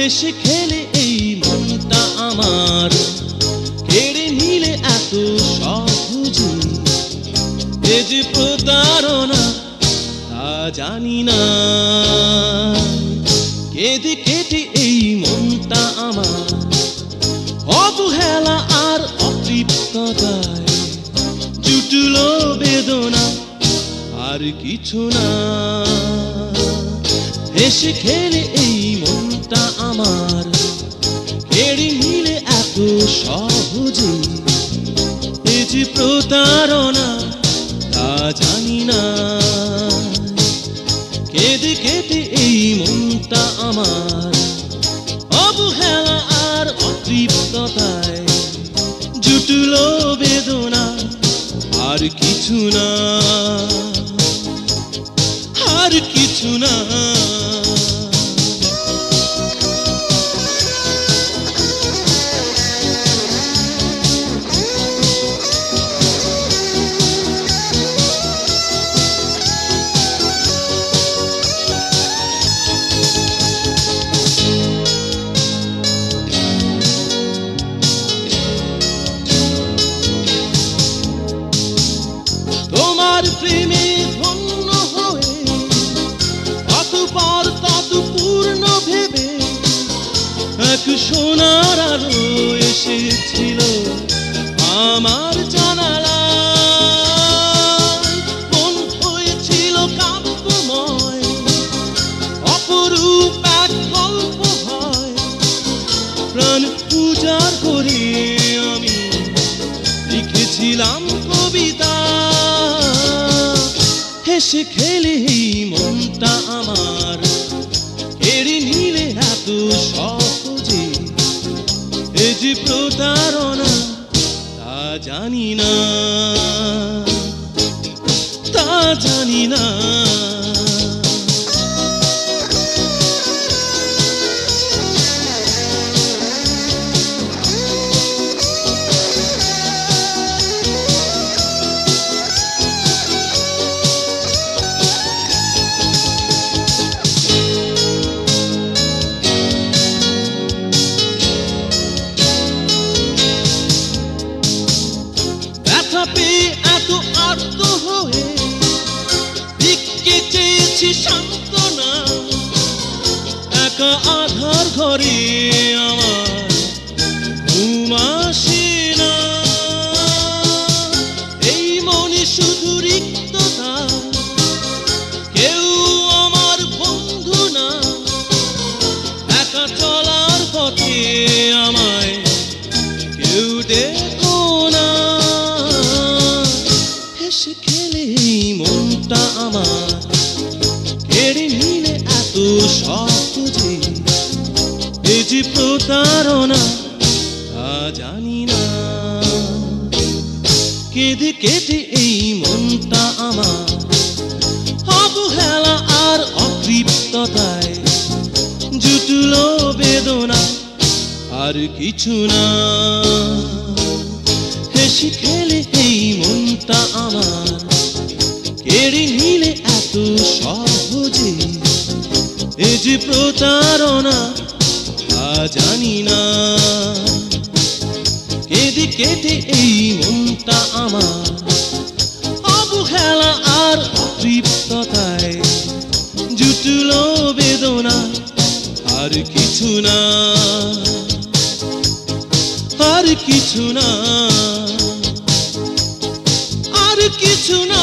হেসে খেলে এই মনটা আমার। কেড়ে নিলে এত সহজে। প্রতারণা, তা জানি না। কেঁদে কেটে এই মনটা আমার। অবহেলা আর অতৃপ্ততায়, জুটুলো বেদনা, আর কিছু না। হেসে খেলে এই মনটা আমার। কেড়ে নিলে এত সহজে। এ যে প্রতারণা, তা জানি না। কেঁদে কেটে এই মনটা আমার। অবহেলা আর অতৃপ্ততায়, জুটুলো বেদনা, আর কিছু না। সোনার আলো এসেছিল আমার হয়েছিল অপরূপ হয়। করে আমি লিখেছিলাম কবিতা। হেসে খেলে মনটা আমার কেড়ে নিলে এত সহজে এ যে প্রতারণা তা জানি না। তা জানি না। ঘরে আমার ঘুম আসে এই মনে শুধু রিক্ততা কেউ আমার বন্ধু না। একা চলার পথে আমায় কেউ দেখো না। হেসে খেলে মনটা আমার, কেড়ে নিলে এত সহজে এ যে প্রতারণা তা জানি না। কেঁদে কেটে এই মনটা আমার অবহেলা আর অতৃপ্ততায়, জুটুলো বেদনা আর কিছু না। হেসে খেলে এই মনটা আমার, কেড়ে নিলে এত সহজে, এ যে প্রতারণা জানি না কেঁদে কেটে এই মনটা আমার। অবহেলা আর অতৃপ্ততায়। জুটল বেদনা, আর কিছু না। আর কিছু না। আর কিছু না।